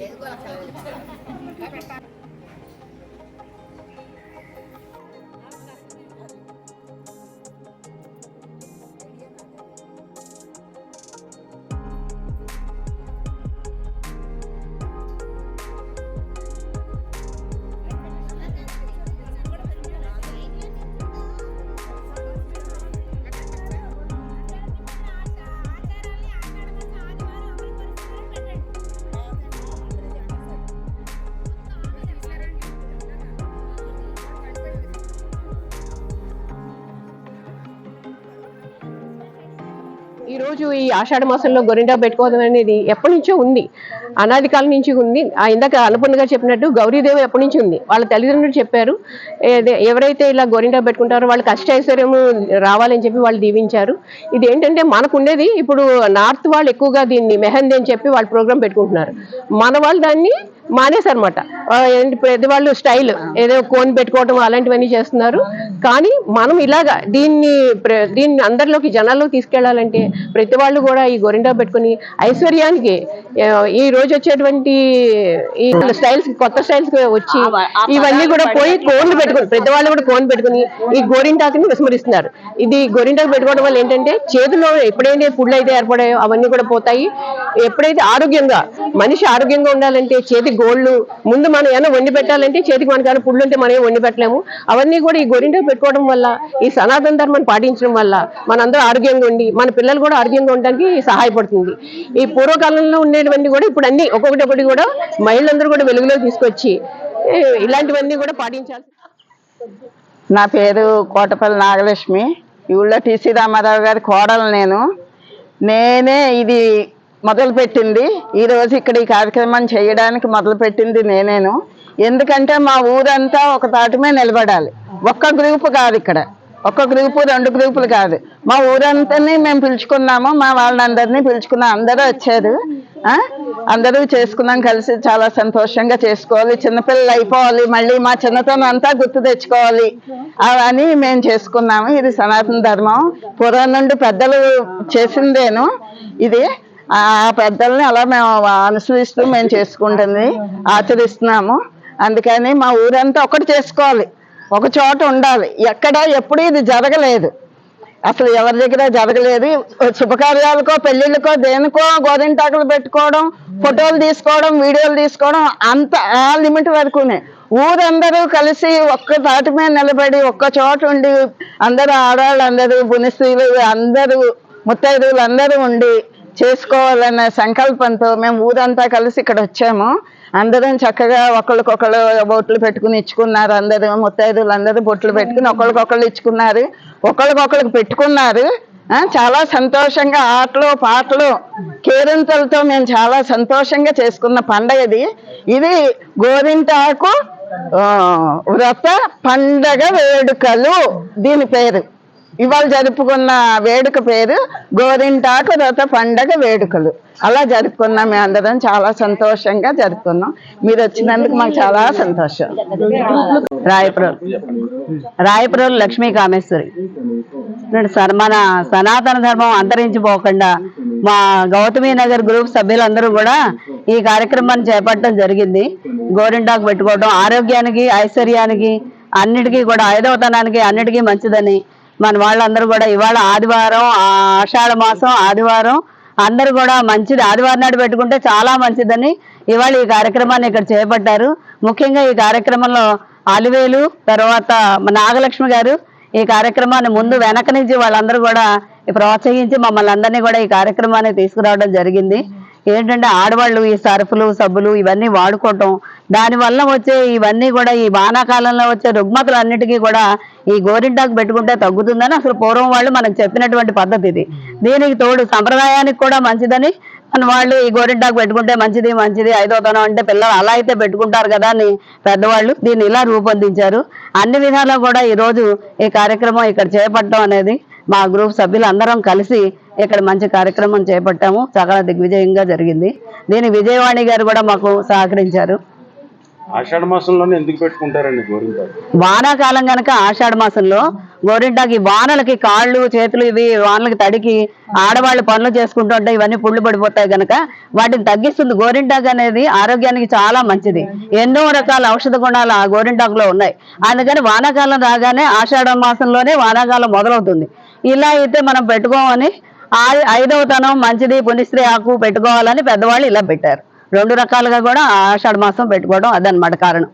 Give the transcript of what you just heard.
ఈ రోజు ఈ ఆషాఢ మాసంలో గొరింటా పెట్టుకోవడం అనేది ఎప్పటి నుంచో ఉంది. అనాది కాలం నుంచి ఉంది. ఆ ఇందాక అన్నపూర్ణ గారు చెప్పినట్టు గౌరీదేవి ఎప్పటి నుంచి ఉంది. వాళ్ళ తల్లిదండ్రులు చెప్పారు ఎవరైతే ఇలా గోరింటా పెట్టుకుంటారో వాళ్ళకి అష్టైశ్వర్యము రావాలని చెప్పి వాళ్ళు దీవించారు. ఇది ఏంటంటే మనకు ఉండేది ఇప్పుడు నార్త్ వాళ్ళు ఎక్కువగా దీన్ని మెహందీ అని చెప్పి వాళ్ళు ప్రోగ్రామ్ పెట్టుకుంటున్నారు. మన వాళ్ళు దాన్ని మానేశారన్నమాట. ఏంటి పెద్దవాళ్ళు స్టైల్ ఏదో కోన్ పెట్టుకోవడం అలాంటివన్నీ చేస్తున్నారు. కానీ మనం ఇలాగా దీన్ని దీన్ని అందరిలోకి జనాల్లోకి తీసుకెళ్ళాలంటే ప్రతి వాళ్ళు కూడా ఈ గొరింటా పెట్టుకుని ఐశ్వర్యానికి ఈ రోజు వచ్చేటువంటి ఈ స్టైల్స్ కొత్త స్టైల్స్ వచ్చి ఇవన్నీ కూడా పోయి కోన్లు పెట్టుకుని పెద్దవాళ్ళు కూడా కోన్ పెట్టుకుని ఈ గోరింటాకుని విస్మరిస్తున్నారు. ఇది గోరింటాకు పెట్టుకోవడం వల్ల ఏంటంటే చేతిలో ఎప్పుడైతే పుళ్ళు అయితే ఏర్పడాయో అవన్నీ కూడా పోతాయి. ఎప్పుడైతే ఆరోగ్యంగా మనిషి ఆరోగ్యంగా ఉండాలంటే చేతి గోళ్ళు ముందు మనం ఏమైనా వండి పెట్టాలంటే చేతికి మనకి ఏమైనా పుళ్ళు ఉంటే మనం ఏం వండి పెట్టలేము. అవన్నీ కూడా ఈ గోరింటాకు పెట్టుకోవడం వల్ల ఈ సనాతన ధర్మాన్ని పాటించడం వల్ల మనందరూ ఆరోగ్యంగా ఉండి మన పిల్లలు కూడా ఆరోగ్యంగా ఉండడానికి సహాయపడుతుంది. ఈ పూర్వకాలంలో ఉండేటివన్నీ కూడా ఇప్పుడు అన్ని ఒక్కొక్కటి ఒకటి కూడా మహిళలందరూ కూడా వెలుగులో తీసుకొచ్చి ఏ, ఇలాంటివన్నీ కూడా పాటించాలి నా పేరు కోటపల్లి నాగలక్ష్మి. ఈ ఊళ్ళో టీసీ రామారావు గారి కోడలు నేను. నేనే ఇది మొదలు పెట్టింది ఈ రోజు ఇక్కడ ఈ కార్యక్రమం చేయడానికి మొదలు పెట్టింది నేనేను. ఎందుకంటే మా ఊరంతా ఒక తాటిమే నిలబడాలి. ఒక్క గ్రూప్ కాదు ఇక్కడ. ఒక్క గ్రూపు రెండు గ్రూపులు కాదు. మా ఊరంతా మేము పిలుచుకున్నాము. మా వాళ్ళందరినీ పిలుచుకున్నాం అందరూ వచ్చారు. అందరూ చేసుకున్నాం కలిసి చాలా సంతోషంగా చేసుకోవాలి. చిన్నపిల్లలు అయిపోవాలి. మళ్ళీ మా చిన్నతనం అంతా గుర్తు తెచ్చుకోవాలి. అవని మేము చేసుకున్నాము. ఇది సనాతన ధర్మం. పూర్వం నుండి పెద్దలు చేసిందేను. ఇది ఆ పెద్దల్ని అలా మేము అనుసరిస్తూ మేము చేసుకుంటుంది. ఆచరిస్తున్నాము. అందుకని మా ఊరంతా ఒకటి చేసుకోవాలి. ఒక చోట ఉండాలి. ఎక్కడ ఎప్పుడు ఇది జరగలేదు. అసలు ఎవరి దగ్గర జరగలేదు. శుభకార్యాలకో పెళ్ళిళ్ళకో దేనికో గోరింటాకులు పెట్టుకోవడం ఫోటోలు తీసుకోవడం వీడియోలు తీసుకోవడం అంత ఆ లిమిట్ వరకునే. ఊరందరూ కలిసి ఒక్క తాటి మీద నిలబడి ఒక్క చోట ఉండి అందరూ ఆడవాళ్ళు అందరూ బునిస్త్రీలు అందరూ ముత్తైదువులు అందరూ ఉండి చేసుకోవాలన్న సంకల్పంతో మేము ఊరంతా కలిసి ఇక్కడ వచ్చాము. అందరం చక్కగా ఒకళ్ళకొకళ్ళు బొట్లు పెట్టుకుని ఇచ్చుకున్నారు. అందరూ ముత్తైదులు అందరూ బొట్లు పెట్టుకుని ఒకళ్ళకొకళ్ళు ఇచ్చుకున్నారు. ఒకళ్ళకొకళ్ళకి పెట్టుకున్నారు. చాలా సంతోషంగా ఆటలు పాటలు కేరింతలతో మేము చాలా సంతోషంగా చేసుకున్న పండగ ఇది. ఇది గోరింటాకు వ్రత పండగ వేడుకలు. దీని పేరు. ఇవాళ జరుపుకున్న వేడుక పేరు గోరింటాకు రథ పండగ వేడుకలు. అలా జరుపుకున్నాం మేము అందరం చాలా సంతోషంగా జరుపుకున్నాం. మీరు వచ్చినందుకు మాకు చాలా సంతోషం. రాయపురం. రాయపురం లక్ష్మీ కామేశ్వరి నేను మన సనాతన ధర్మం అంతరించిపోకుండా మా గౌతమి నగర్ గ్రూప్ సభ్యులందరూ కూడా ఈ కార్యక్రమాన్ని చేపట్టడం జరిగింది. గోరింటాకు పెట్టుకోవడం ఆరోగ్యానికి ఐశ్వర్యానికి అన్నిటికీ కూడా ఐదవతనానికి అన్నిటికీ మంచిదని మన వాళ్ళందరూ కూడా ఇవాళ ఆదివారం ఆ ఆషాఢ మాసం ఆదివారం అందరూ కూడా మంచిది. ఆదివారం నాడు పెట్టుకుంటే చాలా మంచిదని ఇవాళ ఈ కార్యక్రమాన్ని ఇక్కడ చేపట్టారు. ముఖ్యంగా ఈ కార్యక్రమంలో అలివేలు తర్వాత నాగలక్ష్మి గారు ఈ కార్యక్రమాన్ని ముందు వెనక నుంచి వాళ్ళందరూ కూడా ప్రోత్సహించి మమ్మల్ని అందరినీ కూడా ఈ కార్యక్రమాన్ని తీసుకురావడం జరిగింది. ఏంటంటే ఆడవాళ్ళు ఈ సరుపులు సబ్బులు ఇవన్నీ వాడుకోవటం దాని వల్ల వచ్చే ఇవన్నీ కూడా ఈ వానాకాలంలో వచ్చే రుగ్మతలు అన్నిటికీ కూడా ఈ గోరింటాకు పెట్టుకుంటే తగ్గుతుందని అసలు పూర్వం వాళ్ళు మనకు చెప్పినటువంటి పద్ధతి ఇది. దీనికి తోడు సంప్రదాయానికి కూడా మంచిదని మన వాళ్ళు ఈ గోరింటాకు పెట్టుకుంటే మంచిది మంచిది ఐదో తనం అంటే పిల్లలు అలా అయితే పెట్టుకుంటారు కదా అని పెద్దవాళ్ళు దీన్ని ఇలా రూపొందించారు. అన్ని విధాలా కూడా ఈ రోజు ఈ కార్యక్రమం ఇక్కడ చేపట్టడం అనేది మా గ్రూప్ సభ్యులు అందరం కలిసి ఇక్కడ మంచి కార్యక్రమం చేపట్టాము. చాలా దిగ్విజయంగా జరిగింది. దీని విజయవాణి గారు కూడా మాకు సహకరించారు. ఆషాఢ మాసంలోనే ఎందుకు పెట్టుకుంటారండి గోరింటాకు? వానాకాలం గనక ఆషాఢ మాసంలో గోరింటాకి వానలకి కాళ్ళు చేతులు ఇవి వానలకి తడికి ఆడవాళ్ళు పనులు చేసుకుంటుంటే ఇవన్నీ పుళ్ళు పడిపోతాయి గనక వాటిని తగ్గిస్తుంది. గోరింటాకు అనేది ఆరోగ్యానికి చాలా మంచిది. ఎన్నో రకాల ఔషధ గుణాలు ఆ గోరింటాకులో ఉన్నాయి. అందుకని వానాకాలం రాగానే ఆషాఢ మాసంలోనే వానాకాలం మొదలవుతుంది. ఇలా అయితే మనం పెట్టుకోమని ఐదవ తనం మంచిది పునిస్త్రీ ఆకు పెట్టుకోవాలని పెద్దవాళ్ళు ఇలా పెట్టారు. రెండు రకాలుగా కూడా ఆషాఢ మాసం పెట్టుకోవడం అదనమాట కారణం.